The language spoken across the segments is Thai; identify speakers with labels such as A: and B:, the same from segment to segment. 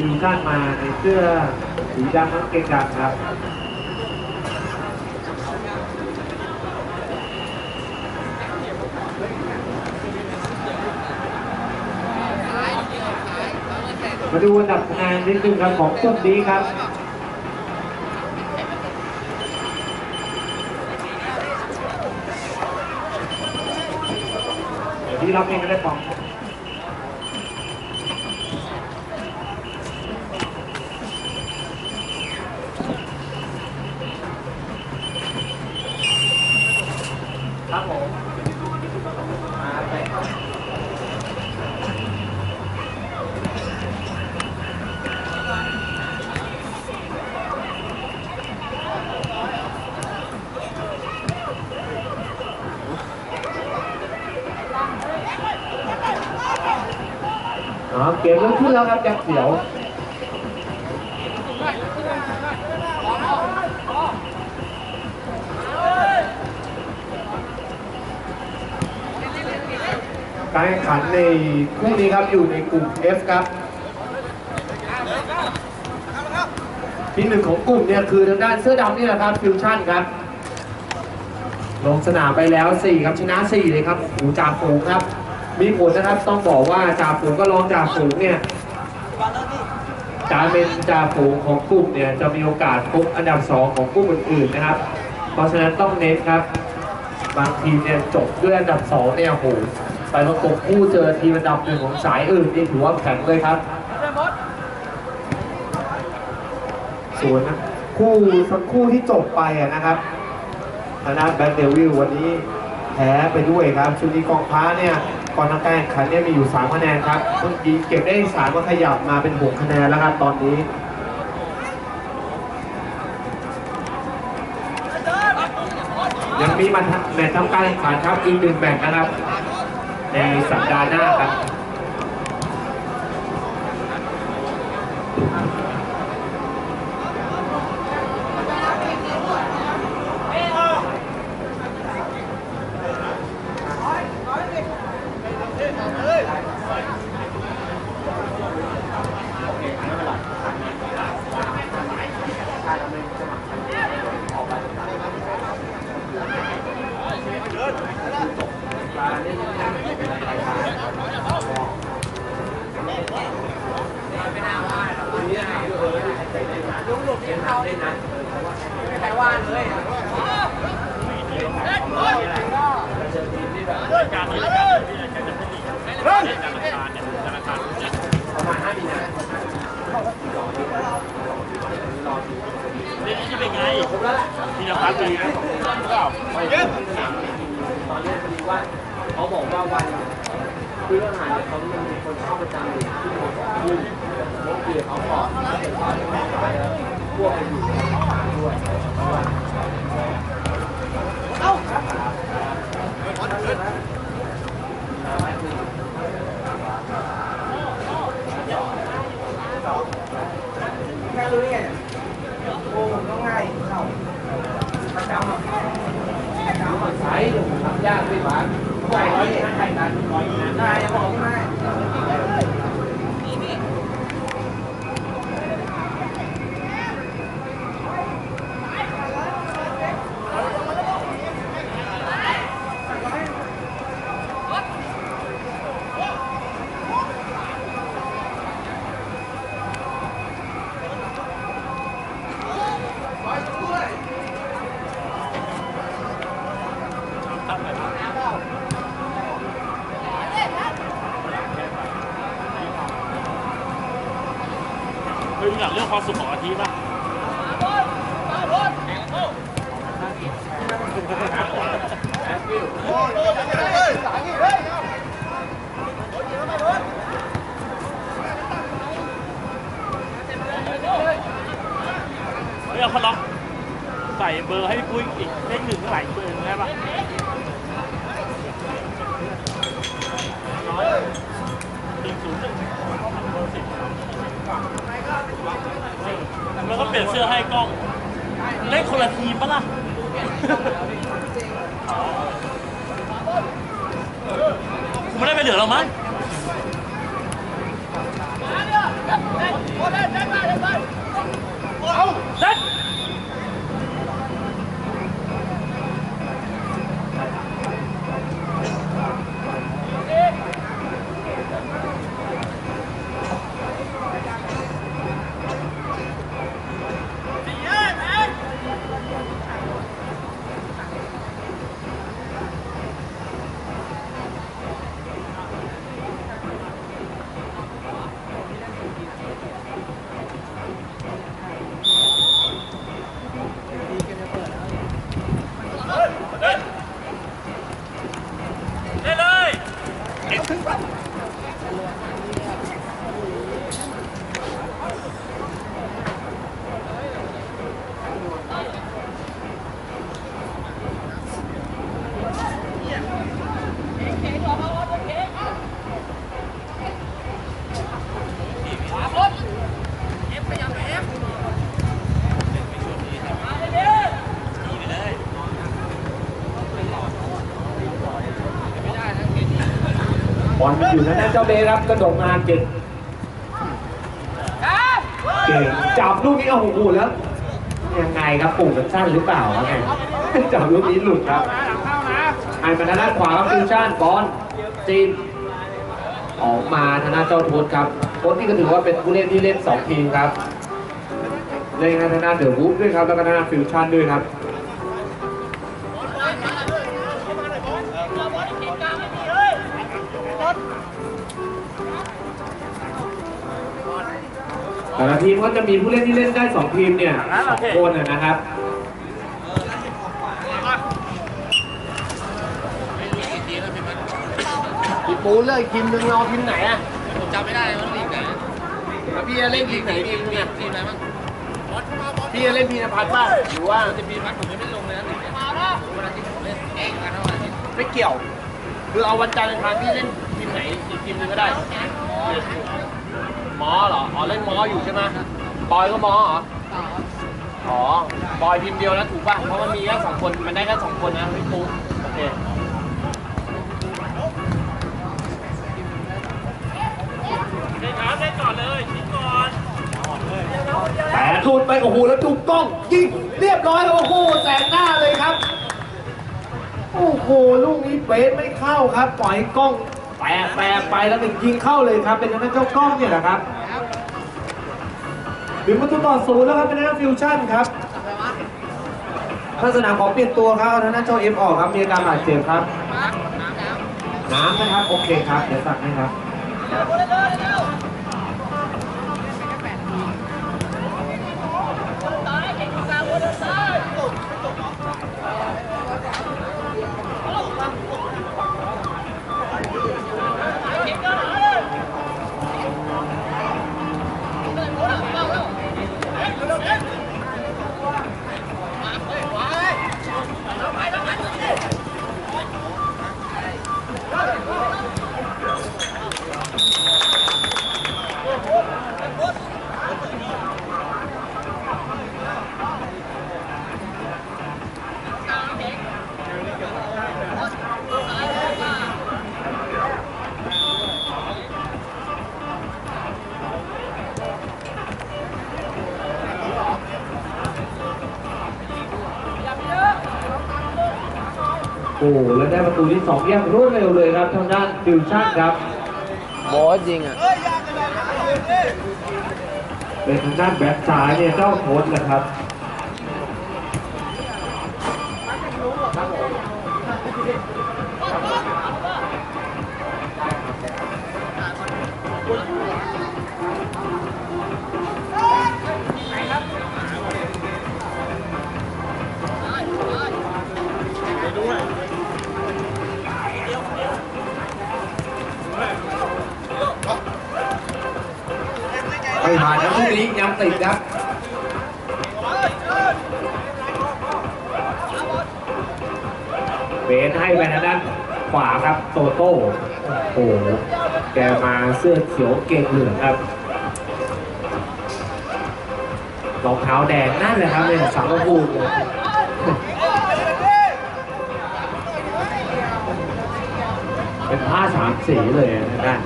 A: ฟิวชั่นมาในเสื้อสีดำทั้งเกงดำครับมาดูอันดับคะแนนนิดนึงครับของกลุ่มนี้ครับเดี๋ยวพี่รับเองก็ได้ปอง ครับผมมาไปครับ อ๋อเกมเริ่มขึ้น แล้วครับแจ็คเขียวการแข่งขันในคู่นี้ครับอยู่ในกลุ่ม F ครับ ที่หนึ่งของกลุ่มเนี่ยคือทางด้านเสื้อดำนี่แหละครับฟิวชั่นครับ ลงสนามไปแล้ว 4 ครับชนะ 4 เลยครับโอ้โหจ่าฝูงครับ มีผลนะครับต้องบอกว่าจ่าฝูงก็รองจ่าฝูงเนี่ย การเป็นจ่าฝูงของกลุ่มเนี่ยจะมีโอกาสพบอันดับ 2 ของกลุ่มอื่นๆนะครับ เพราะฉะนั้นต้องเน้นครับ บางทีมเนี่ยจบด้วยอันดับ 2 เนี่ยโหไปประกบคู่เจอทีมอันดับหนึ่งของสายอื่นนี่ถือว่าแข็งเลยครับส่วนนะคู่สักคู่ที่จบไปนะครับทางด้านแบงค์เดวิลวันนี้แพ้ไปด้วยครับชุดนี้กองพ้าเนี่ย กอนทำแป้งขันเนี่ยมีอยู่3คะแนนครับเมื่อกี้เก็บได้สามก็ขยับมาเป็น6คะแนนแล้วครับตอนนี้ยังมีมันแมตช์ทำการแข่งขันครับอีกหนึ่งแมตช์นะครับ ในสัปดาห์หน้าครับ
B: เขา
A: บอกว่าวันคือเรื่องอาหารเนี่ยเขามันมีคนเข้าประจำอยู่ที่มสองทุ่มเมื่อกี้เขาบอก ถ้าเกิดว่าไม่ขายแล้วพวกไปอยู่ในร้านด้วยใช้ทำยากไม่หวานใช้ร้อยนะใช้นานร้อยนะได้ยังบอกไม่
B: ดึงอยากเรื่องความสุขของอาทิตย์ป่ะเฮ้ยเอาเขาล็อกใส่เบอร์ให้พี่ปุ้ยอีกเลขหนึ่งเท่าไหร่เบอร์ แล้วก็เปลี่ยนเสื้อให้กล้องเล่นคนละทีปะล่ะคงไม่ได้ไปเหลือเรามั้งเอา
A: อยู่ทางด้านเจ้าเบครับกระโดดมาเก่งเก่งจับลูกนี้โอ้โหแล้ว ยังไงครับปุ่มมันสั้นหรือเปล่าครับไงจับลูกนี้หลุดครับหันมาทางด้านขวาครับฟิวชั่นบอลจีนออกมาทางด้านเจ้าโทษครับโทษนี่ก็ถือว่าเป็นผู้เล่นที่เล่นสองทีมครับเล่นทางด้านเดอะวูฟด้วยครับแล้วก็ทางด้านฟิวชั่นด้วยครับ แต่ละทีมก็จะมีผู้เล่นที่เล่นได้สองทีมเนี่ยสองคนนะนะครับ
C: พี่ปูเลือกทีมหนึ่งเราทีมไหนอะ
D: ผมจำไม่ได้ว่าลีกไหน
C: แล้วพี่จะเล่นทีมไหนทีมเนี่ย
D: ทีมไหนบ้าง
C: พี่จะเล่นพีนพัฒน์ป่ะหรือว่า
D: จะมีพักผมยังไม่ลงเลยนะลีกเนี่ยวันอาทิตย์ผมเล่นเองกันทั้งวันอาทิตย์
C: ไม่เกี่ยวคือเอาวันจันทร์อังคารพี่เล่นทีมไหนอีกทีมหนึงก็ได้ห มอเหรอ อ๋อเล่นหมออยู่ใช่ไหมบอยก็หมอเหรอ อ๋อบอยทีมเดียวแล้วถูกป่ะ เพราะมันมีแค่สองคน มันได้แค่สองคนนะพี่ปูโอเค
B: เล่นครับเล่นก่อนเลยทิ้งก่อน
A: แต่หลุดไปโอ้โหแล้วจุกกล้องยิงเรียบร้อยโอ้โหแสงหน้าเลยครับ โอ้โหลูกนี้เบสไม่เข้าครับ ปล่อยกล้อง แปะแปะไปแล้วก็ยิงเข้าเลยครับ เป็นทางด้านเจ้ากล้องเนี่ยแหละครับถึงประตูต่อศูนย์แล้วครับเป็นทางด้านฟิวชั่นครับถ้าสนามขอเปลี่ยนตัวครับทางด้านเจ้าเอฟออกครับมีอาการบาดเจ็บครับน้ำนะครับโอเคครับเดี๋ยวสั่งให้ครับ ที่สองอย่างรวดเร็วเลยครับทางด้านฟิวชั่นครับ
C: โบสจริงอะ
A: เป็นทางด้านแบ็คซ้ายเนี่ยเจ้าโค้ชนะครับ ไม่ผ่านนะลูกนี้ยังติดครับเบนให้ไปทางด้านขวาครับโตโต้โอ้โหแกมาเสื้อเขียวเก่งเหลืองครับรองเท้าแดงนั่นแหละครับเนี่ยสังกพูดเลยเป็นผ้าสามสีเลยนะทางด้าน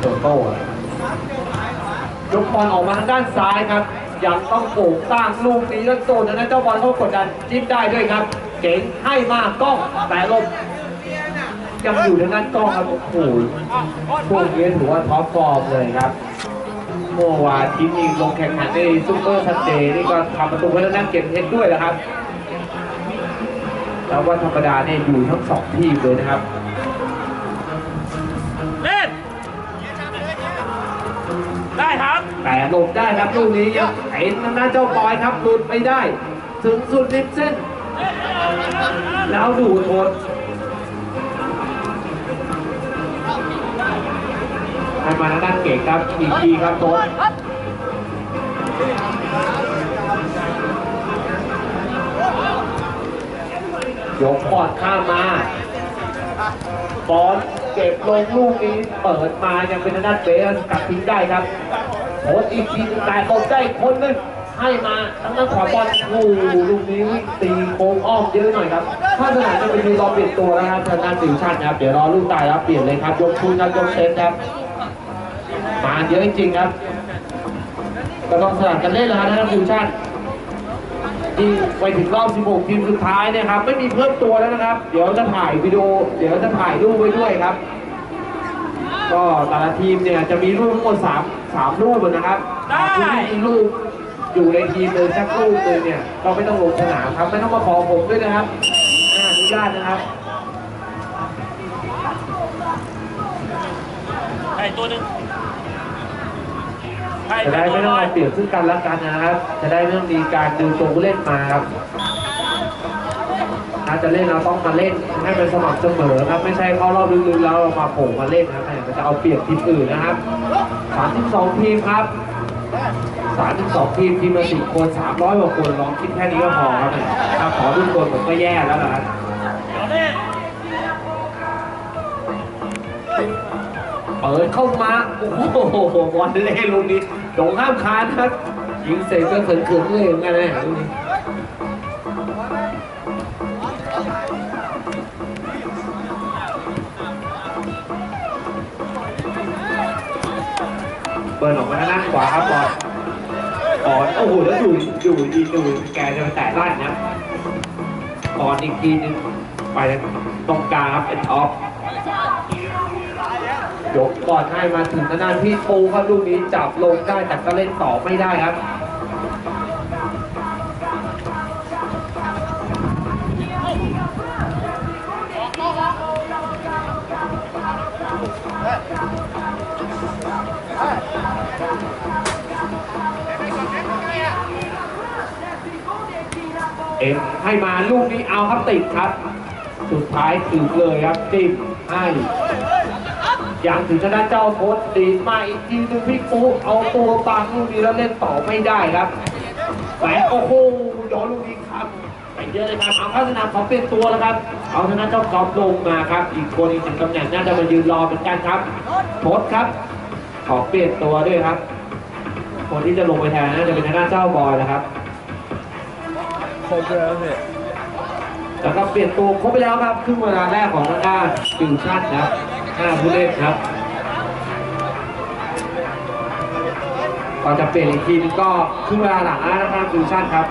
A: โตโต้ ยกบอลออกมาทางด้านซ้ายครับยังต้องโป่สร้างลูกนี้แล้วโซนนั้นเจ้าบอลเขากดดันจิ้มได้ด้วยครับ เก๋งให้มากล้องแต่ลมยังอยู่ทางด้านกล้องครับโอ้โหพวกนี้ถือว่าท็อปฟอร์มเลยครับเมื่อวานทีมนี้ลงแข่งขันในซูเปอร์ซันเดย์นี่ก็ทำประตูให้ทางด้านเก็บเพชรด้วยนะครับแล้วว่าธรรมดาเนี่ยอยู่ทั้งสองทีมเลยนะครับ แต่หลบได้ครับลูกนี้ยังไอ้ทางด้านเจ้าบอยครับหลุดไม่ได้ ถึงสุดริมเส้น แล้วดูโทษให้มาทางด้านเก่งครับอีกทีครับโทษยกบอลข้ามมาบอลเก็บลงลูกนี้เปิดมายังเป็นทางด้านเบสกัดทิ้งได้ครับ โทษอีกทีแต่ตกได้คนนึงให้มาทั้งด้านขวาบอลโอ้ลูกนี้ตีโค้งอ้อมเยอะหน่อยครับถ้าสนามจะไปดูรอเปลี่ยนตัวนะครับทางด้านฟิวชั่นะครับ เดี๋ยวรอลูกตายแล้วเปลี่ยนเลยครับ ยกชุนครับยกเซตครับ มาเยอะจริงครับก็ต้องสลับกันเล่นแล้วครับทางด้านฟิวชั่นที่ไปถึงรอบ 16 ทีมสุดท้ายเนี่ยครับ ไม่มีเพิ่มตัวแล้วนะครับ เดี๋ยวจะถ่ายวิดีโอ เดี๋ยวจะถ่ายรูปไว้ด้วยครับ ก็แต่ละทีมเนี่ยจะมีรูปทั้งหมดสามสามรูปนะครับ
B: ได้
A: ทีมที่มีรูปอยู่ในทีมเลยสักรูปเลยเนี่ยเราไม่ต้องลงสนามครับไม่ต้องมาขอผมด้วยนะครับอ่าอนุญาตนะครับ
B: ไอ้ตัวหนึ่งใคร
A: จะได้ไม่ต้องเอาเปรียบซึ่งกันและกันนะครับ จะได้ไม่ต้องมีการดึงตัวผู้เล่นมาครับ ถ้าจะเล่นเราต้องมาเล่นให้เป็นสม่ำเสมอครับ ไม่ใช่เข้ารอบลึกๆแล้วเรามาโผล่มาเล่นนะครับมันจะเอาเปรียบทีมอื่นนะครับ 32 ทีมครับ 32 ทีมทีมละ10คน 300กว่าคนลองคิดแค่นี้ก็พอครับถ้าขอทุกคนผมก็แย่แล้วนะครับ
B: เดี๋ยวนี่
A: เปิดเข้ามา โอ้โหบอลเล่ลูกนี้โดงข้ามคานครับยิงเสร็จก็เขินๆเลยเหมือนกันนะลูกนี้ ปิดออกมาทาด้านขวาครับบอลบอลโอ้โหแล้วดูดูดีดูแกจะไปแตะล้านนะบอลอีกทีนึงไปตรงกลางครับเป็นออฟยกบอลให้มาถึงทางด้านพี่ปูครับลูกนี้จับลงได้แต่ก็เล่นต่อไม่ได้ครับ ให้มาลูกนี้เอาครับติดครับ สุดท้ายถึงเลยครับจิ้มให้อย่างถึงทางด้านเจ้าโพสต์ดีมาอีกทีนึงพี่ปุ๊เอาตัวบังลูกนี้แล้วเล่นต่อไม่ได้ครับแหวโอ้โหย้อนลูกนี้ครับไปเยอะเลยครับเอาเข้าสนามขอเปลี่ยนตัวแล้วครับ เอาทางด้านเจ้ากอล์ฟลงมาครับ อีกคนอีกหนึ่งตำแหน่งน่าจะมายืนรอเหมือนกันครับโพสครับ ขอเปลี่ยนตัวด้วยครับ คนที่จะลงไปแทนน่าจะเป็นทางด้านเจ้าบอยนะครับ
C: ครบแล้วเนี่ย
A: แล้วก็เปลี่ยนตัวครบไปแล้วครับครึ่งเวลาแรกของทางด้านฟิวชั่นครับห้าผู้เล่นครับก่อนจะเปลี่ยนอีกทีนึงก็ครึ่งเวลาหลังแล้วนะครับฟิวชั่นครับ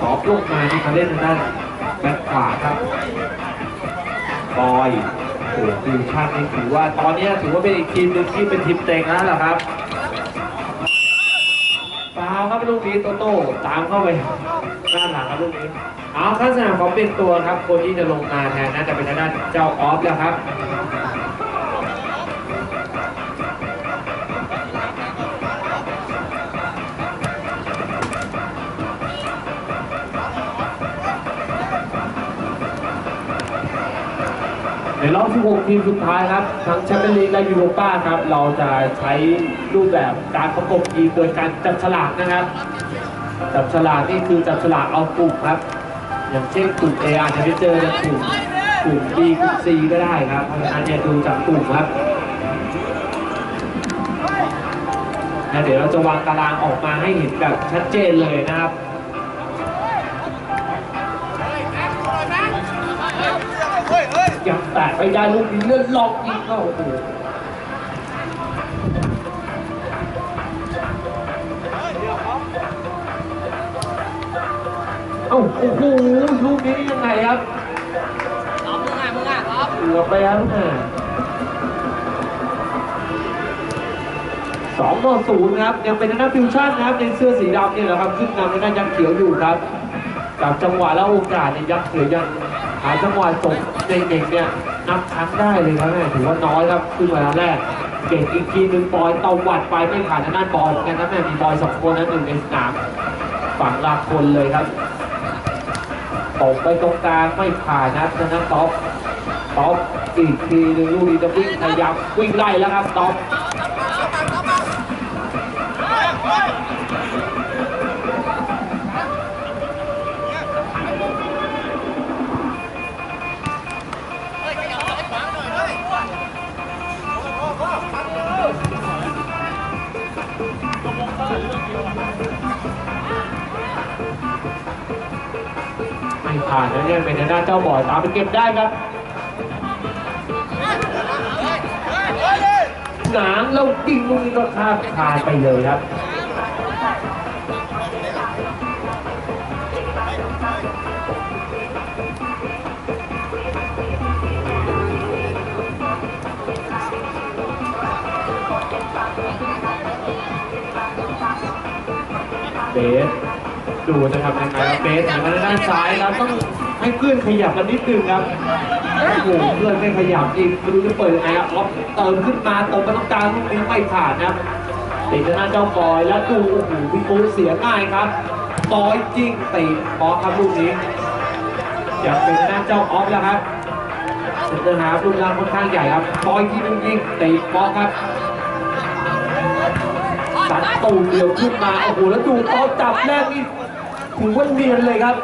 A: ขอปลุกมาที่เขาเล่นทางด้าน แบ็คขวาครับบอยโอ้โหฟิวชั่นนี่ถือว่าตอนนี้ถือว่าเป็นอีกทีมหนึ่งที่เป็นทีมเต็งแล้วล่ะครับฟาวครับลูกนี้โตโต้ตามเข้าไปด้านหลังครับลูกนี้เอาข้าสนามของเป็นตัวครับ คนที่จะลงมาแทนน่าจะเป็นทางด้านเจ้าออฟแล้วครับ ในรอบ 16 ทีมสุดท้ายครับ ทั้งแชมเปี้ยนลีกและยูโรป้าครับ เราจะใช้รูปแบบการประกบทีมโดยการจับฉลากนะครับ จับฉลากนี่คือจับฉลากเอากลุ่มครับ อย่างเช่นกลุ่ม A อาจจะไปเจอในกลุ่มกลุ่ม B กลุ่ม C ก็ได้ครับเพราะฉะนั้นเนี่ยดูจากกลุ่มครับแล้วเดี๋ยวเราจะวางตารางออกมาให้เห็นแบบชัดเจนเลยนะครับ ยังแตะไปได้ลูกนี้เลื่อนล็อกยิงก็โอ้โหเอ้าโอ้โหลูกนี้ยังไงครับ
D: รับมึงอะมึงอะรับ
A: เกือบไปแล้วนะสองต่อศูนย์ครับ ยังเป็นทางด้าฟิวชั่นนะครับในเสื้อสีดำเนี่ยแหละครับขึ้นนำทางด้ายักษ์เขียวอยู่ครับกับจังหวะและโอกาสในยยักษ์เขียวยังหาจังหวะจบ เด็ก่งเนี่ยนับครั้งได้เลยครับแม่ถือว่าน้อยครับขึ้นมาแล้วแรกเก่งอีกทีหนึ่งบอยตาวัดไปไม่ผ่านทางด้านบอลกันนะแม่มีบอยสองคนนะหนึ่งในสนามฝั่งลาคนเลยครับตกไปตรงกลางไม่ผ่านนะทางด้านท็อปต๊อปอีกทีหนึ่งลูกนี้จะวิ่งพยายามวิ่งไล่แล้วครับต๊อป ผ่านแล้วเนี่ยเป็นทางด้าเจ้าบอยตามไปเก็บได้ครับหนางแล้วยิงลูกนี้ก็ข้ามคานไปเลยครับเบส ดูจะทำยังไงครับเบสหันมาด้านซ้ายครับต้องให้เพื่อนขยับกันนิดนึงครับโอ้โหเพื่อนไม่ขยับอีกไม่รู้จะเปิดยังไงครับล็อกเติมขึ้นมาตรงไปตรงกลางลูกนี้ไม่ผ่านนะครับติดหน้าเจ้าบอยแล้วดูโอ้โหพี่ปูเสียง่ายครับบอยจริงตีบอครับลูกนี้อยากเป็นหน้าเจ้าออฟแล้วครับเซนเตอร์ฮาลูกร่างค่อนข้างใหญ่ครับบอยที่ลูกยิงตีบอครับสัดตูเดียวขึ้นมาโอ้โหแล้วดูตอจับแรกนี่ ถือว่าเนียนเลยครับ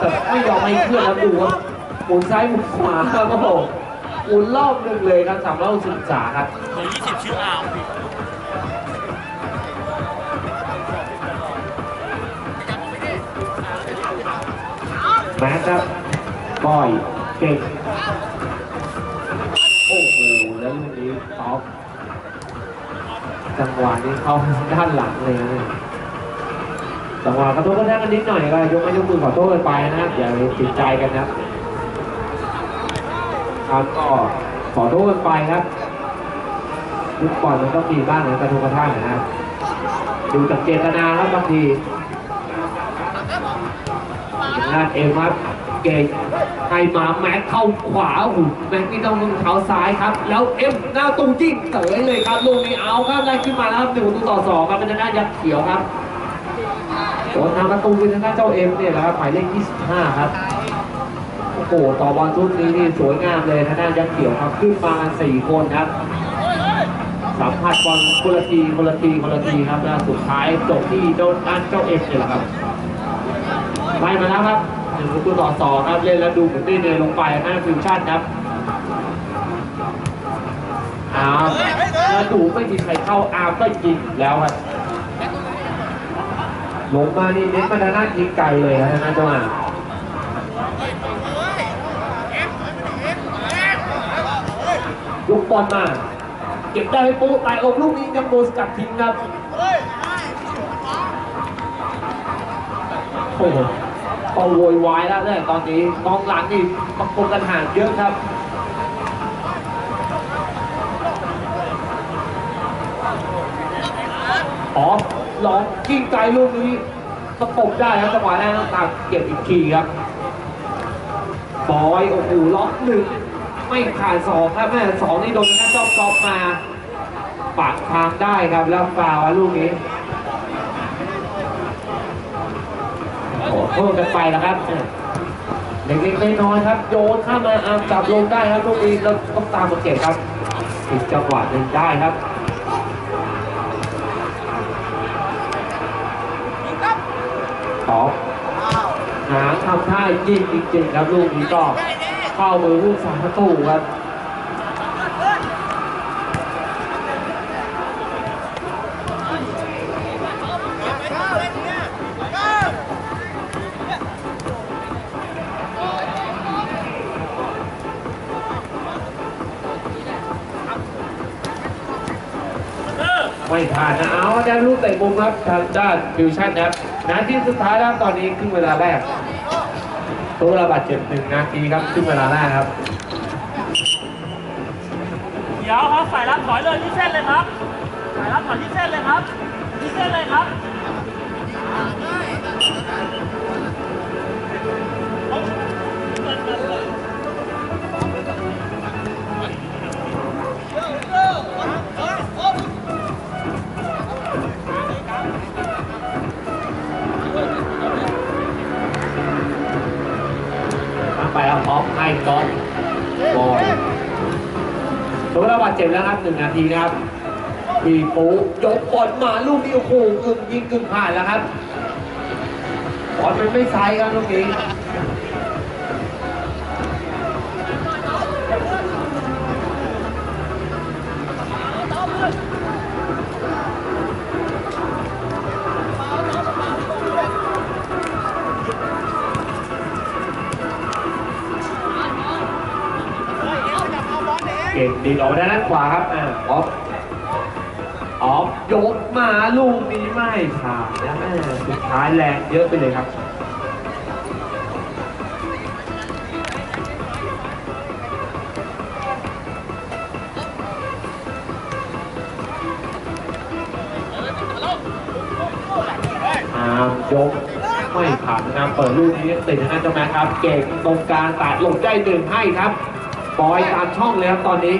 A: แต่ไม่ยอมให้เพื่อนแล้วดูครับหมุนซ้ายหมุนขวาครับโอ้โหหมุนรอบหนึ่งเลยครับสามรอบศึกษาครับ
B: เบอร์ยี่สิบชื่ออาร์มพี่
A: แม็กครับบอยเก่งโอ้โหแล้วลูกนี้ท็อปจังหวะนี้เข้าด้านหลังเลยนะเนี่ย จังหวะกระทบกระทั่งกันนิดหน่อยก็ยกไม่ยกมือขอโทษกันไปนะครับอย่าติดใจกันนะครับครับก็ขอโทษกันไปครับทุกบอลมันต้องมีบ้างนะกระทบกระทั่งนะครับดูจากเจตนาครับบางทีด้านเอ็มครับเก่งให้มาแม็กเข้าขวาหูแม็กนี่ต้องเท้าซ้ายครับ แล้วเอ็มหน้าตูจิ้งเต๋อเลยครับลูกนี้เอาครับได้ขึ้นมาแล้วครับหนึ่งประตูต่อสองครับเป็นทางด้านยักษ์เขียวครับ โดนทางประตูเป็นทางด้านเจ้าเอ็มเนี่ยแหละครับหมายเลข 25 ครับ โอ้โหต่อบอลชุดนี้นี่สวยงามเลยทางด้านยักษ์เขียวครับขึ้นมากันสี่คนครับสัมผัสบอลคนละทีคนละทีคนละทีครับแล้วสุดท้ายจบที่โดนด้านเจ้าเอ็มเนี่ยแหละครับไล่มาแล้วครับหนึ่งประตูต่อสองครับเล่นแล้วดูเหมือนได้เนลงไปหน้าฟิวชั่นครับอาร์มแล้วดูไม่มีใครเข้าอาร์มก็ยิงแล้วครับ หลงมานี่เน้นมาทางด้านยิงไกลเลยครับทางด้านเจ้าอาร์มลูกบอลมา เก็บได้ไปปุ๊บไตอกลูกนี้ยังโดนสกัดทิ้งครับโอ้โหต้องโวยวายแล้วเนี่ยตอนนี้กองหลังนี่ตะกนกันห่างเยอะครับอ๋อ ลองกิ้งไกลลูกนี้ตะปบได้ครับจังหวะแรกต้องตามเก็บอีกทีครับบอยโอ้โหล็อกหนึ่งไม่ผ่านสองครับแม่สองนี่โดนหน้าจอบกอบมาปากทางได้ครับแล้วฟาวล์ลูกนี้โอ้โหเพิ่มกันไปแล้วครับเล็กๆน้อยๆครับ โยนข้ามมาอามจับลงได้ครับลูกนี้แล้วต้องตามมาเก็บครับอีกจังหวะหนึ่งได้ครับ ต่อหางทำท่ายิงจริงๆครับลูกนี้ก็เข้ามือผู้สาประตูครับไม่ผ่านนะเอาด้านลูกเตะมุมครับทางด้านฟิวชั่นครับ นาทีสุดท้ายแล้วตอนนี้ครึ่งเวลาแรกตัวระบาดเจ็บหนึ่งนาทีครับครึ่งเวลาแรกครับ
B: เดี๋ยวครับสายรับถอยเลยที่เส้นเลยครับสายรับถอยที่เส้นเลยครับที่เส้นเลยครับ็
A: บแล้วครับหนึ่งนาทีนะครับปีปูยกบอลมาลูกนี้โอ้โหกึ่งยิงกึ่งผ่านแล้วครับบอลมันไม่ไซส์ครับลูกนี้ ดีออกไปด้านขวาครับอ่าออฟออฟยกมาลูกนี้ไม่ผ่านนะแม่สุดท้ายแรงเยอะไปเลยครับอามยกไม่ผ่านนะครับเปิดลูกนี้ติดนะเจ้าแม่ครับ เก่งตรงกลางตัดหลบได้หนึ่งให้ครับ บอยตามช่องเลยครับตอนนี้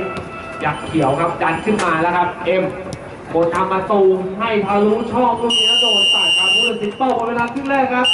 A: อยากเขียวครับดันขึ้นมาแล้วครับ เอ็มกดทำมาตูให้ทะลุช่องลูกนี้แล้วโดนตัดครับผู้ตัดสินเป้าหมดเวลาครึ่งแรกครับ